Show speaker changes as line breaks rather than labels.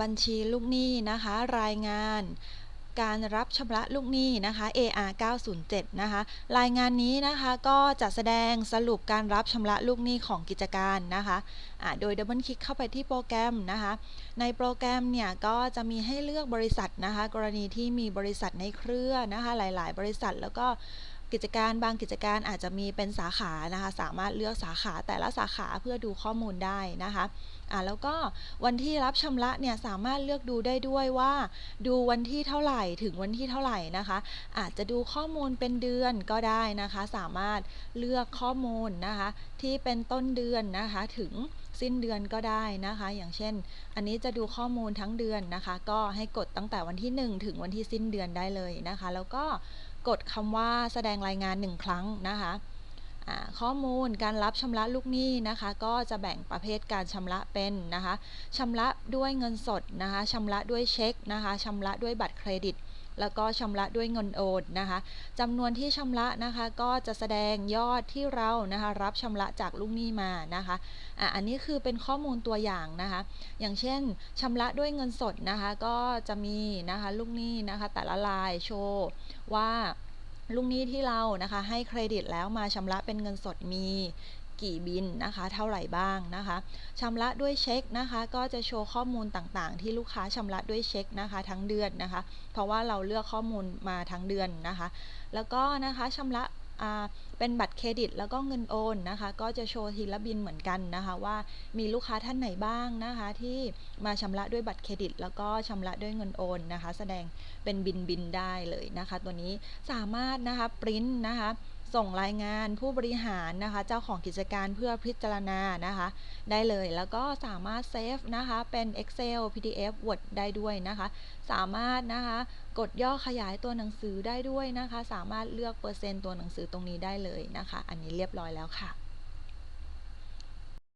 บัญชีลูกหนี้นะคะ รายงานการรับชำระลูกหนี้นะคะ AR 907 นะคะ รายงานนี้นะคะก็จะแสดงสรุปการรับชำระลูกหนี้ของกิจการนะคะะโดยดับเบิลคลิกเข้าไปที่โปรแกรมนะคะ ในโปรแกรมเนี่ยก็จะมีให้เลือกบริษัทนะคะ กรณีที่มีบริษัทในเครือนะคะ หลาย ๆ บริษัทแล้วก็ กิจการบางกิจการอาจจะมีเป็นสาขานะคะ สามารถเลือกสาขาแต่ละสาขาเพื่อดูข้อมูลได้นะคะอ่าแล้วก็วันที่รับชำระเนี่ยสามารถเลือกดูได้ด้วยว่า ดูวันที่เท่าไหร่ถึงวันที่เท่าไหร่นะคะ อาจจะดูข้อมูลเป็นเดือนก็ได้นะคะ สามารถเลือกข้อมูลนะคะ ที่เป็นต้นเดือนนะคะถึงสิ้นเดือนก็ได้นะคะ อย่างเช่น อันนี้จะดูข้อมูลทั้งเดือนนะคะ ก็ให้กดตั้งแต่วันที่ 1 ถึงวันที่สิ้นเดือนได้เลยนะคะ แล้วก็ กดคำว่าแสดงรายงาน 1 ครั้งนะคะข้อมูลการรับชำระลูกหนี้นะคะ ก็จะแบ่งประเภทการชำระเป็นนะคะชำระด้วยเงินสดนะคะชำระด้วยเช็คนะคะชำระด้วยบัตรเครดิต แล้วก็ชำระด้วยเงินโอนนะคะจำนวนที่ชำระนะคะ ก็จะแสดงยอดที่เรานะคะรับชำระจากลูกหนี้มานะคะอะอันนี้คือเป็นข้อมูลตัวอย่างนะคะ อย่างเช่นชำระด้วยเงินสดนะคะ ก็จะมีนะคะลูกหนี้นะคะ แต่ละรายโชว์ว่า ลูกหนี้ที่เรานะคะให้เครดิตแล้วมาชำระเป็นเงินสดมีกี่บินนะคะ เท่าไหร่บ้างนะคะชำระด้วยเช็คนะคะ ก็จะโชว์ข้อมูลต่างๆ ที่ลูกค้าชำระด้วยเช็คนะคะ ทั้งเดือนนะคะ เพราะว่าเราเลือกข้อมูลมาทั้งเดือนนะคะ แล้วก็นะคะชำระ เป็นบัตรเครดิตแล้วก็เงินโอนนะคะ ก็จะโชว์ทีละบินเหมือนกันนะคะ ว่ามีลูกค้าท่านไหนบ้างนะคะ ที่มาชำระด้วยบัตรเครดิต แล้วก็ชำระด้วยเงินโอนนะคะ แสดงเป็นบินบินได้เลยนะคะ ตัวนี้สามารถนะคะปริ้นนะคะ ส่งรายงานผู้บริหารนะคะ เจ้าของกิจการเพื่อพิจารณานะคะ ได้เลยแล้วก็สามารถเซฟนะคะเป็น Excel PDF Word ได้ด้วยนะคะ สามารถนะคะกดย่อขยายตัวหนังสือได้ด้วยนะคะ สามารถเลือกเปอร์เซ็นต์ตัวหนังสือตรงนี้ได้เลยนะคะ อันนี้เรียบร้อยแล้วค่ะ